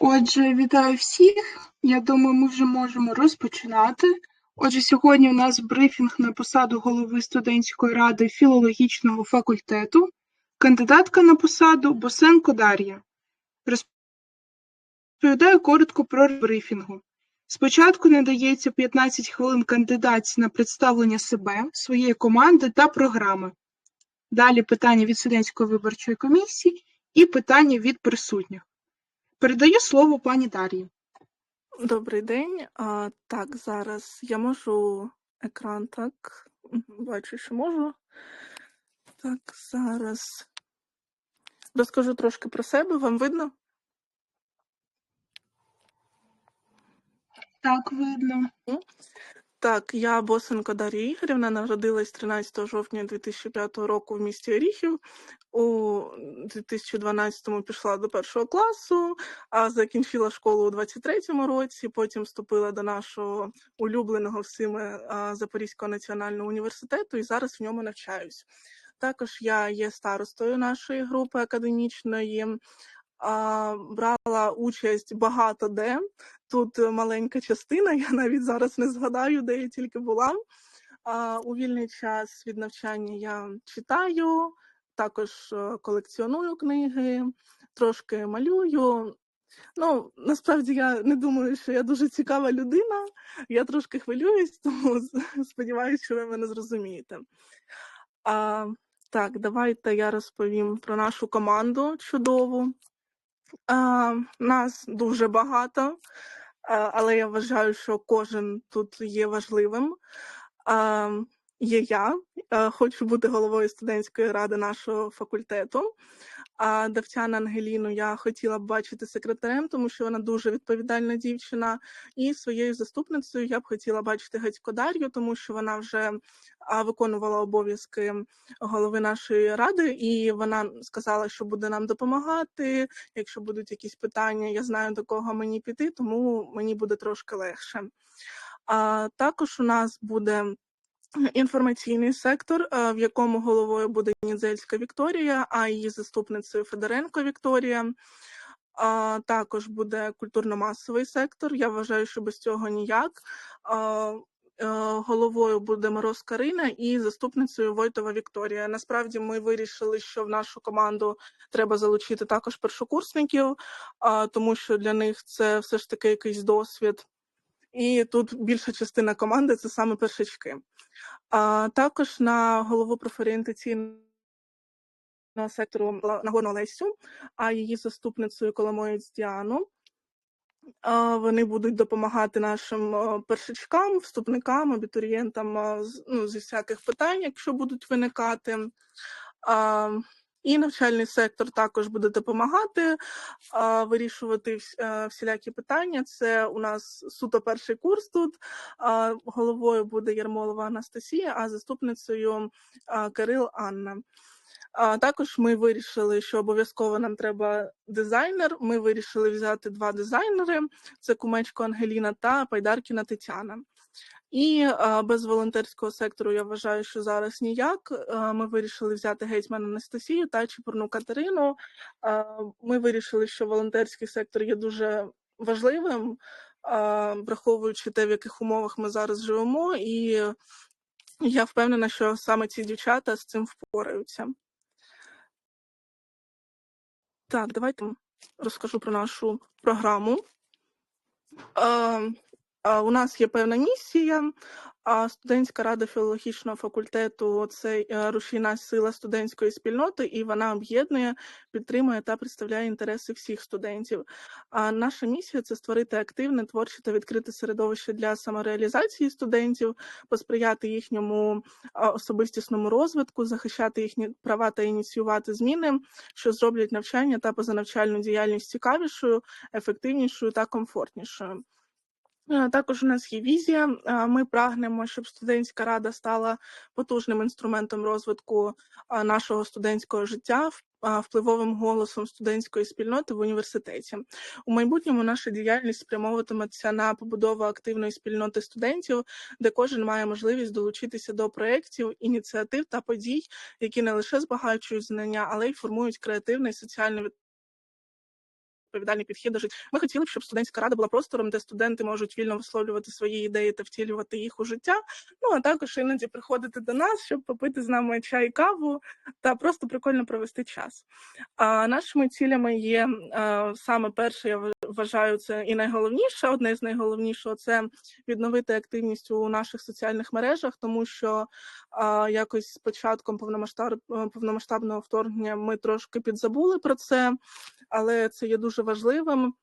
Отже, вітаю всіх. Я думаю, ми вже можемо розпочинати. Отже, сьогодні у нас брифінг на посаду голови студентської ради філологічного факультету, кандидатка на посаду Босенко Дар'я. Розповідаю коротко про брифінгу. Спочатку надається 15 хвилин кандидатці на представлення себе, своєї команди та програми. Далі питання від студентської виборчої комісії і питання від присутніх. Передаю слово пані Дар'ї. Добрий день. А, так, зараз я можу екран так. Бачу, що можу. Так, зараз розкажу трошки про себе. Вам видно? Так, видно. Так, я Босенко Дар'я Ігорівна, народилась 13 жовтня 2005 року в місті Оріхів. У 2012-му пішла до першого класу, а закінчила школу у 23-му році. Потім вступила до нашого улюбленого всіми Запорізького національного університету і зараз в ньому навчаюсь. Також я є старостою нашої групи академічної. Брала участь багато де. Тут е, маленька частина, я навіть зараз не згадаю, де я тільки була. У вільний час від навчання я читаю, також е, колекціоную книги, трошки малюю. Ну, насправді я не думаю, що я дуже цікава людина. Я трошки хвилююсь, тому сподіваюся, що ви мене зрозумієте. А, так, давайте я розповім про нашу команду чудову. А, нас дуже багато, але я вважаю, що кожен тут є важливим. Є я, хочу бути головою студентської ради нашого факультету. А Давтяна Ангеліну я хотіла б бачити секретарем, тому що вона дуже відповідальна дівчина. І своєю заступницею я б хотіла бачити Гетько Дар'ю, тому що вона вже виконувала обов'язки голови нашої ради, і вона сказала, що буде нам допомагати. Якщо будуть якісь питання, я знаю до кого мені піти, тому мені буде трошки легше. А також у нас буде інформаційний сектор, е, в якому головою буде Нідзельська Вікторія, а її заступницею Федоренко Вікторія. Також буде культурно-масовий сектор. Я вважаю, що без цього ніяк. Е, Головою буде Мороз Карина і заступницею Войтова Вікторія. Насправді ми вирішили, що в нашу команду треба залучити також першокурсників, тому що для них це все ж таки якийсь досвід. І тут більша частина команди це саме першачки. А також на голову профорієнтаційного сектору Нагорну Лесю, а її заступницею Коломоєць Діану. Вони будуть допомагати нашим першачкам, вступникам, абітурієнтам ну, зі всяких питань, якщо будуть виникати. І навчальний сектор також буде допомагати а, вирішувати е, всілякі питання. Це у нас суто перший курс тут. А, Головою буде Ярмолова Анастасія, а заступницею а, Кирил Анна. А також ми вирішили, що обов'язково нам треба дизайнер. Ми вирішили взяти два дизайнери: це Кумечко Ангеліна та Пайдаркіна Тетяна. І без волонтерського сектору я вважаю, що зараз ніяк. Ми вирішили взяти гетьман Анастасію та Чепурну Катерину. Ми вирішили, що волонтерський сектор є дуже важливим, враховуючи те, в яких умовах ми зараз живемо, і я впевнена, що саме ці дівчата з цим впораються. Так, давайте розкажу про нашу програму. У нас є певна місія. Студентська рада філологічного факультету це е, рушійна сила студентської спільноти, і вона об'єднує, підтримує та представляє інтереси всіх студентів. А наша місія це створити активне, творче та відкрите середовище для самореалізації студентів, посприяти їхньому особистісному розвитку, захищати їхні права та ініціювати зміни, що зроблять навчання та позанавчальну діяльність цікавішою, ефективнішою та комфортнішою. Е, Також у нас є візія. Е, Ми прагнемо, щоб студентська рада стала потужним інструментом розвитку е, нашого студентського життя, впливовим голосом студентської спільноти в університеті. У майбутньому наша діяльність спрямовуватиметься на побудову активної спільноти студентів, де кожен має можливість долучитися до проєктів, ініціатив та подій, які не лише збагачують знання, але й формують креативне і соціально відповідальний підхід до життя. Ми хотіли б, щоб студентська рада була простором, де студенти можуть вільно висловлювати свої ідеї та втілювати їх у життя. Ну а також іноді приходити до нас, щоб попити з нами чай, каву та просто прикольно провести час. А нашими цілями є саме перше, я вважаю, це і найголовніше, одне з найголовнішого це відновити активність у наших соціальних мережах, тому що а, якось з початком повномасштаб, повномасштабного вторгнення ми трошки підзабули про це, але це є дуже важливим.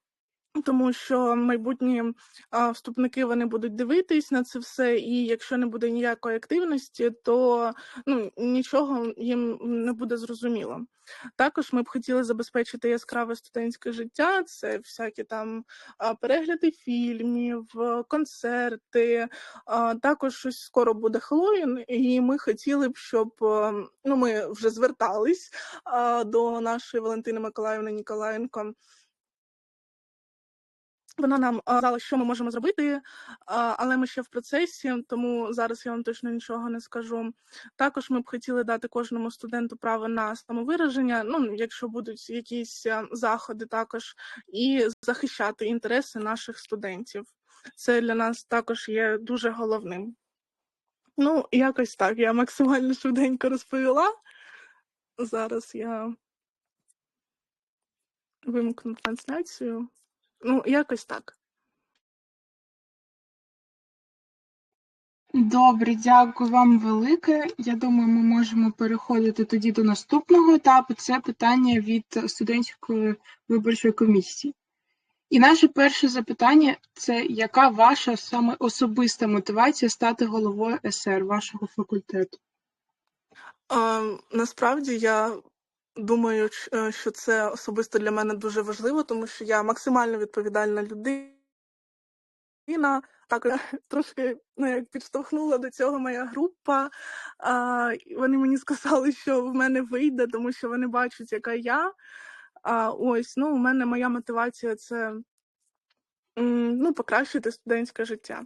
Тому що майбутні а, вступники вони будуть дивитись на це все, і якщо не буде ніякої активності, то ну нічого їм не буде зрозуміло. Також ми б хотіли забезпечити яскраве студентське життя. Це всякі там перегляди фільмів, концерти. А, також щось скоро буде Хеллоуін, і ми хотіли б, щоб ну ми вже звертались а, до нашої Валентини Миколаївни Ніколаєнко. Вона нам сказала, що ми можемо зробити, але ми ще в процесі, тому зараз я вам точно нічого не скажу. Також ми б хотіли дати кожному студенту право на самовираження, ну якщо будуть якісь заходи, також і захищати інтереси наших студентів. Це для нас також є дуже головним. Ну, якось так. Я максимально швиденько розповіла. Зараз я вимкну трансляцію. Ну, якось так. Добре, дякую вам велике. Я думаю, ми можемо переходити тоді до наступного етапу. Це питання від студентської виборчої комісії. І наше перше запитання це яка ваша саме особиста мотивація стати головою СР вашого факультету? А, насправді я думаю, е, що це особисто для мене дуже важливо, тому що я максимально відповідальна людина. Так трошки ну, як підштовхнула до цього моя група. А, Вони мені сказали, що в мене вийде, тому що вони бачать, яка я. А ось ну, у мене моя мотивація це ну, покращити студентське життя.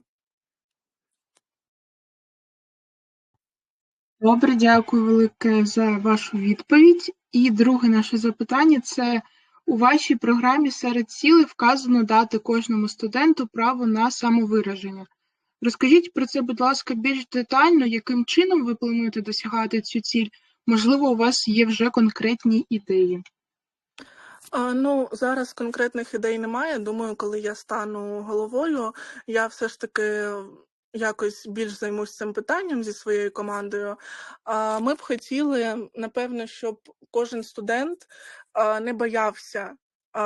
Добре, дякую велике за вашу відповідь. І друге наше запитання це у вашій програмі серед цілей вказано дати кожному студенту право на самовираження. Розкажіть про це, будь ласка, більш детально, яким чином ви плануєте досягати цю ціль? Можливо, у вас є вже конкретні ідеї. Ну, зараз конкретних ідей немає. Думаю, коли я стану головою, я все ж таки якось більш займусь цим питанням зі своєю командою. Ми б хотіли, напевно, щоб кожен студент не боявся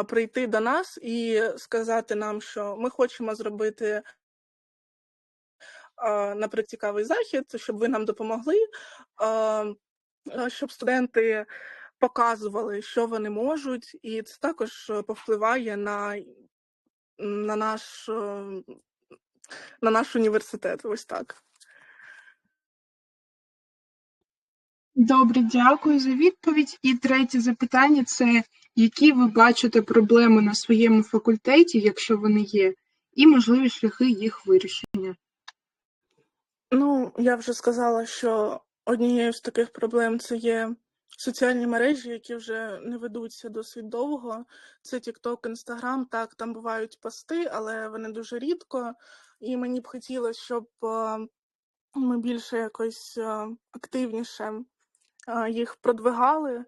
прийти до нас і сказати нам, що ми хочемо зробити. Наприклад, цікавий захід, щоб ви нам допомогли, щоб студенти показували, що вони можуть, і це також повпливає на на наш на наш університет. Ось так. Добре, дякую за відповідь. І третє запитання це які ви бачите проблеми на своєму факультеті, якщо вони є, і можливі шляхи їх вирішення? Ну, я вже сказала, що однією з таких проблем це є соціальні мережі, які вже не ведуться досить довго. Це TikTok, Instagram, так, там бувають пости, але вони дуже рідко. І мені б хотілося, щоб ми більше якось активніше їх продвигали.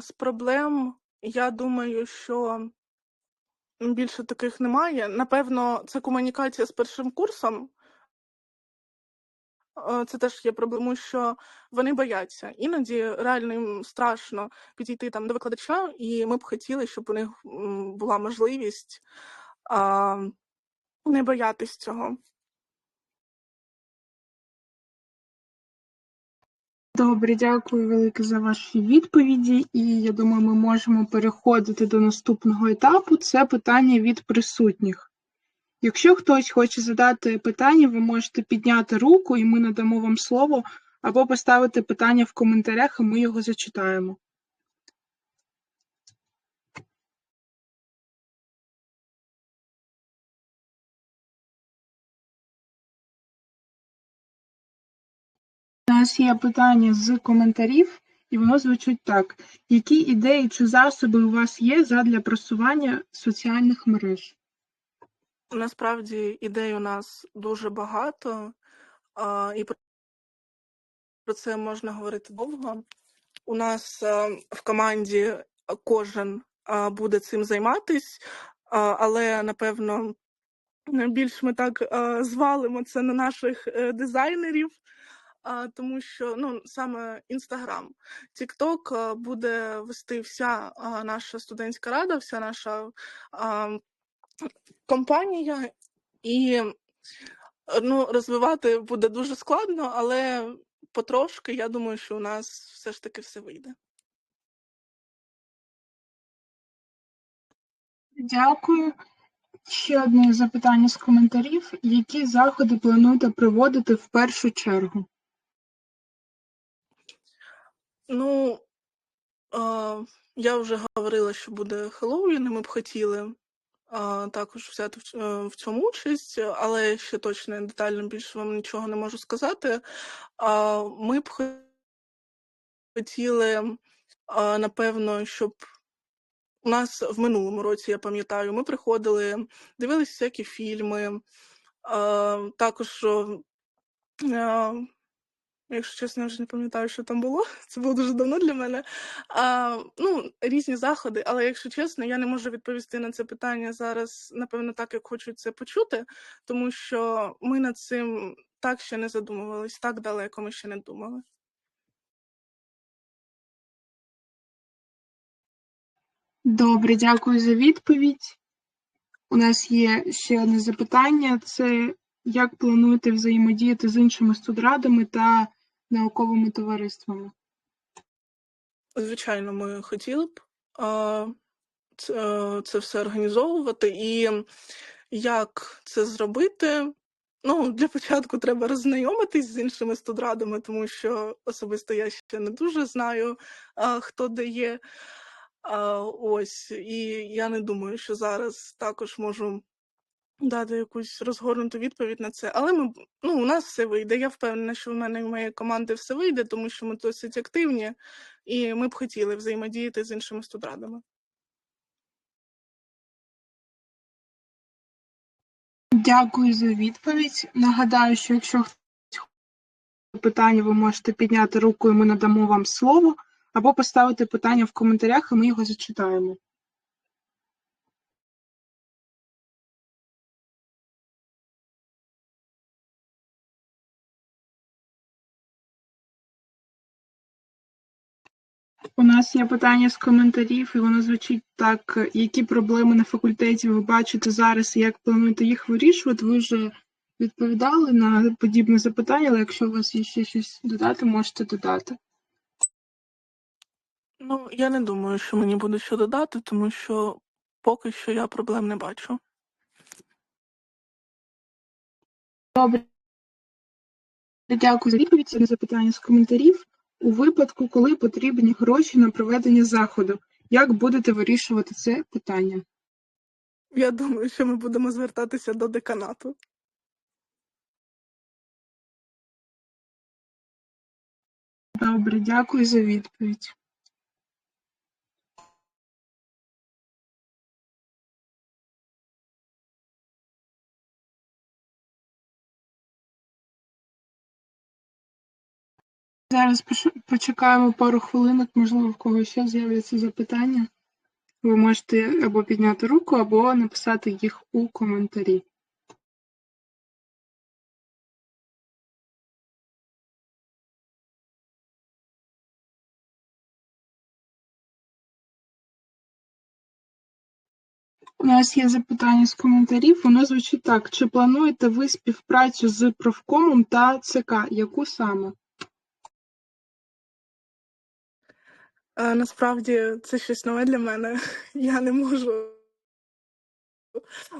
З проблем, я думаю, що більше таких немає. Напевно, це комунікація з першим курсом. Це теж є проблемою, що вони бояться. Іноді реально їм страшно підійти там до викладача, і ми б хотіли, щоб у них була можливість не боятись цього. Добре, дякую велике за ваші відповіді. І я думаю, ми можемо переходити до наступного етапу. Це питання від присутніх. Якщо хтось хоче задати питання, ви можете підняти руку, і ми надамо вам слово, або поставити питання в коментарях, і ми його зачитаємо. Нас є питання з коментарів. і воно звучить так: які ідеї чи засоби у вас є задля просування соціальних мереж? Насправді ідей у нас дуже багато, і про це можна говорити довго. У нас а, в команді кожен буде цим займатись, але напевно більш ми так а, звалимо це на наших е, дизайнерів, тому що ну саме Інстаграм, Тікток буде вести вся наша студентська рада, вся наша компанія, і е, ну, розвивати буде дуже складно, але потрошки я думаю, що у нас все ж таки все вийде. Дякую. Ще одне запитання з коментарів. Які заходи плануєте проводити в першу чергу? Ну, а, я вже говорила, що буде Хеллоуін, і ми б хотіли а, також взяти в, е, в цьому участь, але ще точно детально більше вам нічого не можу сказати. А, ми б хотіли, а, напевно, щоб у нас в минулому році, я пам'ятаю, ми приходили, дивилися всякі фільми, а, також. А, Якщо чесно, я вже не пам'ятаю, що там було. Це було дуже давно для мене. А, ну, різні заходи, але якщо чесно, я не можу відповісти на це питання зараз, напевно, так, як хочуть це почути, тому що ми над цим так ще не задумувались, так далеко ми ще не думали. Добре, дякую за відповідь. У нас є ще одне запитання: це як плануєте взаємодіяти з іншими студрадами та науковими товариствами? Звичайно, ми хотіли б це, е, це все організовувати, і як це зробити? Ну, для початку треба роззнайомитись з іншими студрадами, тому що особисто я ще не дуже знаю, хто де є. Ось, і я не думаю, що зараз також можу дати якусь розгорнуту відповідь на це. Але ми, ну, у нас все вийде. Я впевнена, що в мене і в моєї команди все вийде, тому що ми досить активні, і ми б хотіли взаємодіяти з іншими студрадами. Дякую за відповідь. Нагадаю, що якщо хтось питання, ви можете підняти руку, і ми надамо вам слово, або поставити питання в коментарях, і ми його зачитаємо. У нас є питання з коментарів, і воно звучить так: які проблеми на факультеті ви бачите зараз і як плануєте їх вирішувати? Ви вже відповідали на подібне запитання, але якщо у вас є ще щось додати, можете додати. Ну, я не думаю, що мені буде що додати, тому що поки що я проблем не бачу. Добре. Дякую за відповідь на запитання з коментарів. У випадку, коли потрібні гроші на проведення заходу, як будете вирішувати це питання? Я думаю, що ми будемо звертатися до деканату. Добре, дякую за відповідь. Зараз почекаємо пару хвилинок, можливо, в когось ще з'являться запитання. Ви можете або підняти руку, або написати їх у коментарі. У нас є запитання з коментарів. Воно звучить так: чи плануєте ви співпрацю з профкомом та ЦК? Яку саме? Насправді це щось нове для мене. Я не можу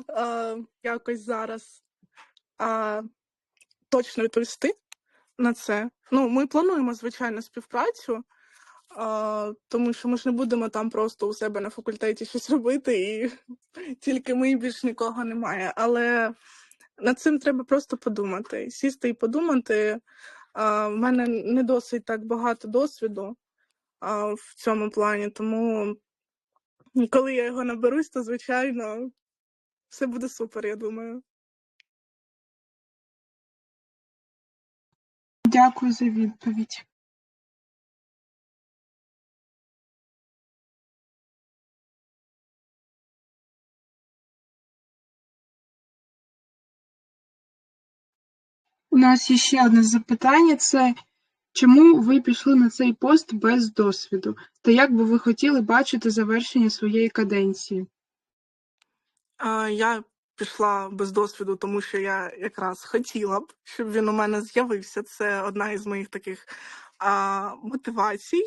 е, якось зараз е, точно відповісти на це. Ну, ми плануємо, звичайно, співпрацю, е, тому що ми ж не будемо там просто у себе на факультеті щось робити, і тільки ми більш нікого немає. Але над цим треба просто подумати. Сісти і подумати. В мене не досить так багато досвіду. А, в цьому плані. Тому коли я його наберусь, то звичайно все буде супер, я думаю. Дякую за відповідь. У нас є ще одне запитання: це чому ви пішли на цей пост без досвіду? Та як би ви хотіли бачити завершення своєї каденції? Я пішла без досвіду, тому що я якраз хотіла б, щоб він у мене з'явився. Це одна із моїх таких а, мотивацій.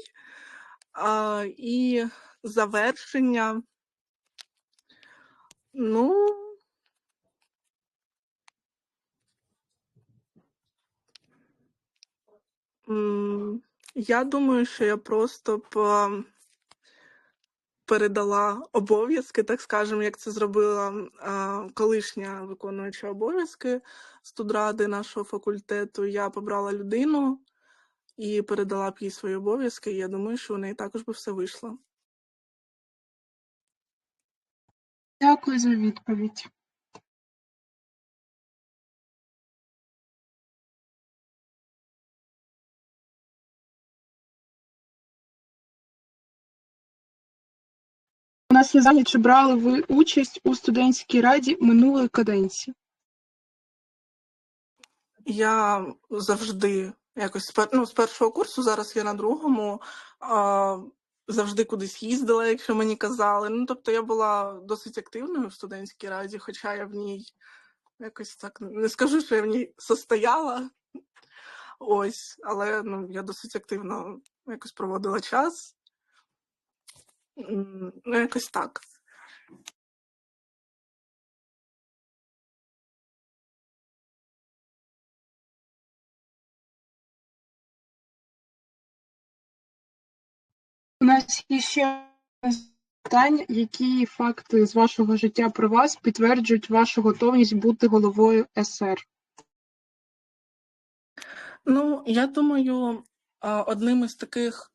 А, і завершення. Ну. Я думаю, що я просто б передала обов'язки, так скажемо, як це зробила колишня виконуюча обов'язки студради нашого факультету. Я побрала людину і передала б їй свої обов'язки. І я думаю, що у неї також би все вийшло. Дякую за відповідь. Запитання, чи брали ви участь у студентській раді минулої каденції? Я завжди якось ну, з першого курсу, зараз я на другому, а, завжди кудись їздила, якщо мені казали. Ну, тобто я була досить активною в студентській раді, хоча я в ній якось так не скажу, що я в ній состояла. Ось, але ну, я досить активно якось проводила час. Ну, якось так. У нас є ще одне запитання, які факти з вашого життя про вас підтверджують вашу готовність бути головою СР? Ну, я думаю, одним із таких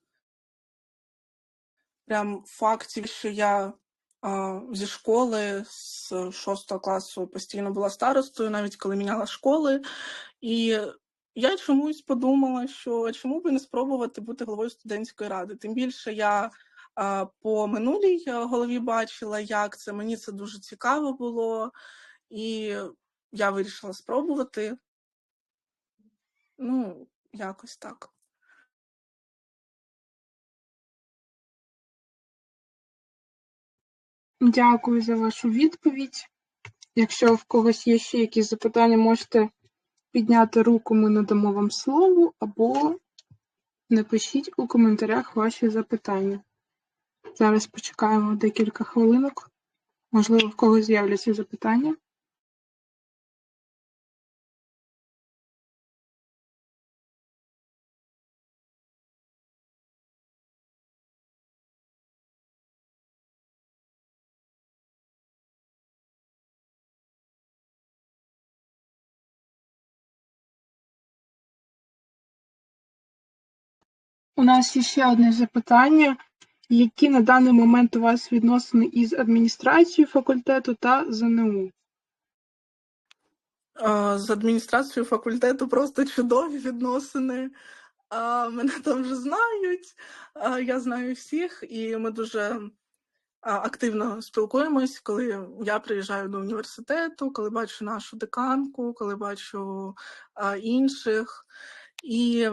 прям фактів, що я а, зі школи з шостого класу постійно була старостою, навіть коли міняла школи. І я чомусь подумала, що чому би не спробувати бути головою студентської ради. Тим більше я а, по минулій голові бачила, як це. Мені це дуже цікаво було, і я вирішила спробувати. Ну, якось так. Дякую за вашу відповідь. Якщо в когось є ще якісь запитання, можете підняти руку, ми надамо вам слово, або напишіть у коментарях ваші запитання. Зараз почекаємо декілька хвилинок. Можливо, в когось з'являться запитання. У нас є ще одне запитання. Які на даний момент у вас відносини із адміністрацією факультету та ЗНУ? З адміністрацією факультету просто чудові відносини. Мене там вже знають, я знаю всіх, і ми дуже активно спілкуємось, коли я приїжджаю до університету, коли бачу нашу деканку, коли бачу інших. І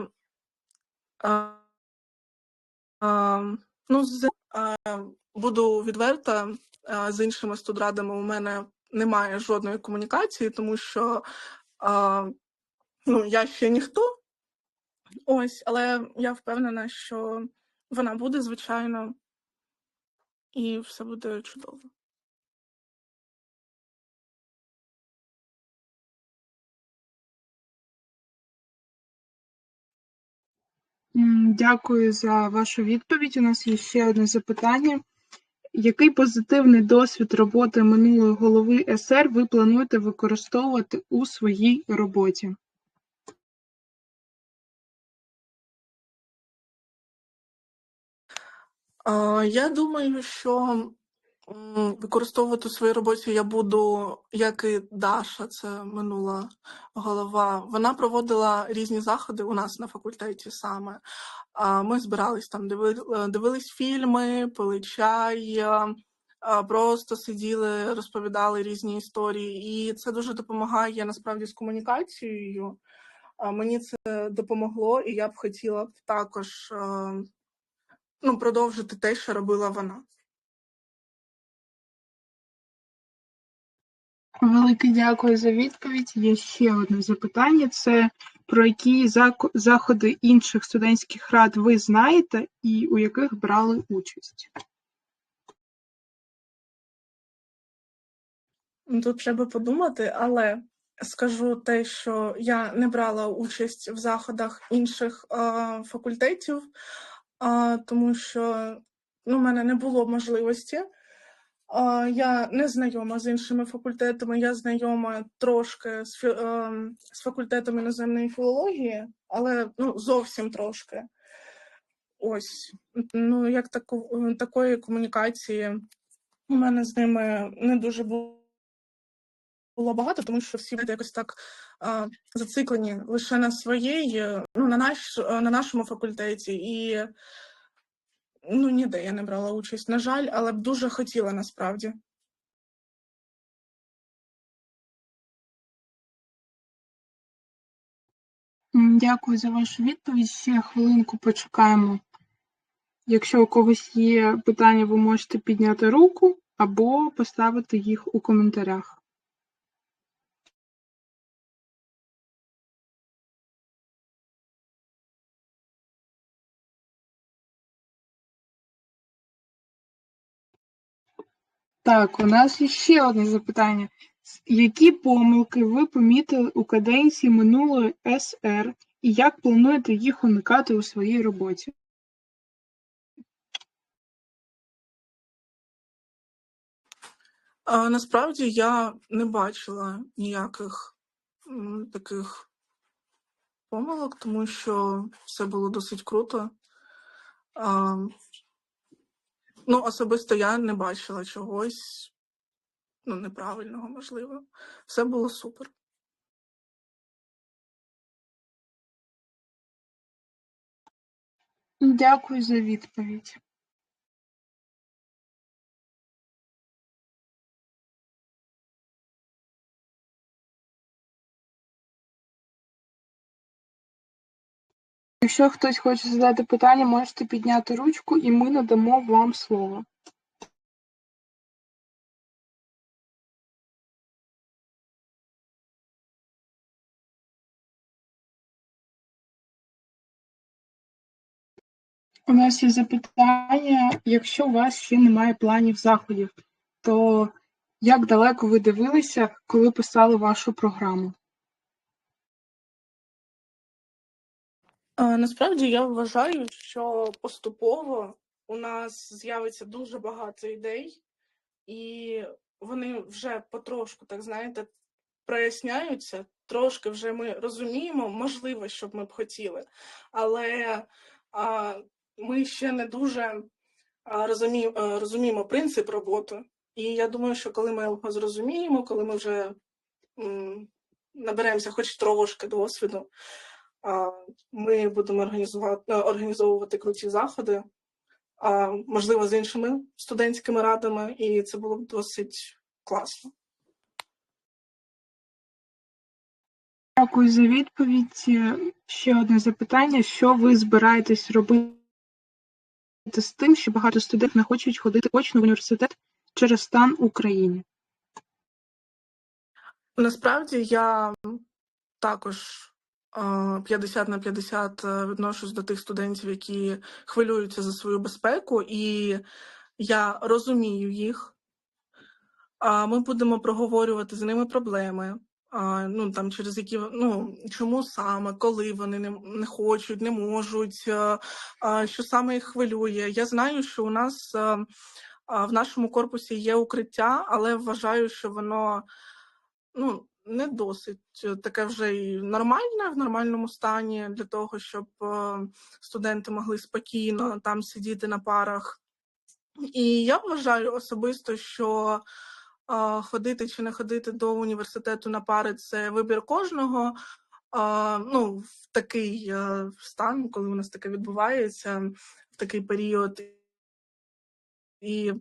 ну, з, буду відверта, з іншими студрадами у мене немає жодної комунікації, тому що ну, я ще ніхто. Ось, але я впевнена, що вона буде, звичайно, і все буде чудово. Дякую за вашу відповідь. У нас є ще одне запитання. Який позитивний досвід роботи минулої голови СР ви плануєте використовувати у своїй роботі? Я думаю, що використовувати у своїй роботі я буду, як і Даша, це минула голова. Вона проводила різні заходи у нас на факультеті саме. Ми збирались там, дивились фільми, пили чай, а, просто сиділи, розповідали різні історії. І це дуже допомагає насправді з комунікацією. Мені це допомогло, і я б хотіла б також е, ну, продовжити те, що робила вона. Велике дякую за відповідь. Є ще одне запитання: це про які заходи інших студентських рад ви знаєте і у яких брали участь? Ну, Тут треба подумати, але скажу те, що я не брала участь в заходах інших е, факультетів, е, тому що ну, мене не було можливості. Я не знайома з іншими факультетами, я знайома трошки з, фі- е, з факультетом іноземної філології, але ну, зовсім трошки. Ось, ну як таку, такої комунікації у мене з ними не дуже було багато, тому що всі якось так а, зациклені лише на своєї, е, ну на наш на нашому факультеті, і ну ніде я не брала участь, на жаль, але б дуже хотіла насправді. Дякую за вашу відповідь. Ще хвилинку почекаємо. Якщо у когось є питання, ви можете підняти руку або поставити їх у коментарях. Так, у нас є ще одне запитання. Які помилки ви помітили у каденції минулої СР і як плануєте їх уникати у своїй роботі? А, насправді я не бачила ніяких м, таких помилок, тому що все було досить круто. А, ну, особисто я не бачила чогось ну, неправильного, можливо. Все було супер. Дякую за відповідь. Якщо хтось хоче задати питання, можете підняти ручку, і ми надамо вам слово. У нас є запитання, якщо у вас ще немає планів заходів, то як далеко ви дивилися, коли писали вашу програму? Насправді я вважаю, що поступово у нас з'явиться дуже багато ідей, і вони вже потрошку, так знаєте, проясняються. Трошки вже ми розуміємо, можливо, що б ми б хотіли, але а, ми ще не дуже розумі, а, розуміємо принцип роботи. І я думаю, що коли ми його зрозуміємо, коли ми вже м, наберемося хоч трошки досвіду, ми будемо організувати, організовувати круті заходи, можливо, з іншими студентськими радами, і це було б досить класно. Дякую за відповідь. Е, Ще одне запитання: що ви збираєтесь робити з тим, що багато студентів не хочуть ходити очно в університет через стан у країні? Насправді я також 50 на 50 е, відношусь до тих студентів, які хвилюються за свою безпеку, і я розумію їх. Ми будемо проговорювати з ними проблеми. Ну там через які ну чому саме, коли вони не, не хочуть, не можуть, а, що саме їх хвилює. Я знаю, що у нас а, в нашому корпусі є укриття, але вважаю, що воно ну не досить е, таке вже і нормальне в нормальному стані для того, щоб е, студенти могли спокійно там сидіти на парах. І я вважаю особисто, що ходити чи не ходити до університету на пари це вибір кожного. Ну, в такий е, стан, коли у нас таке відбувається, в такий період. І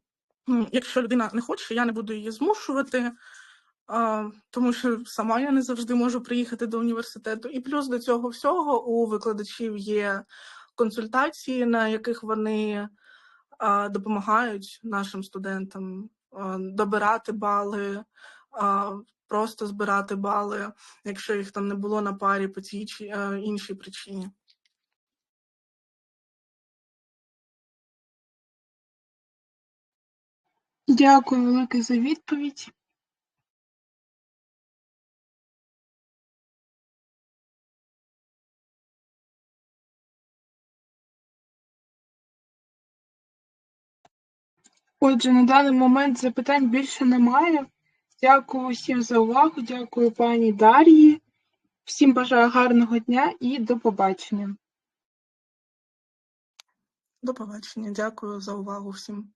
якщо людина не хоче, я не буду її змушувати, тому що сама я не завжди можу приїхати до університету. І плюс до цього всього у викладачів є консультації, на яких вони допомагають нашим студентам добирати бали, просто збирати бали, якщо їх там не було на парі по тій чи е, іншій причині. Дякую велике за відповідь. Отже, на даний момент запитань більше немає. Дякую всім за увагу, дякую пані Дар'ї. Всім бажаю гарного дня і до побачення. До побачення. Дякую за увагу всім.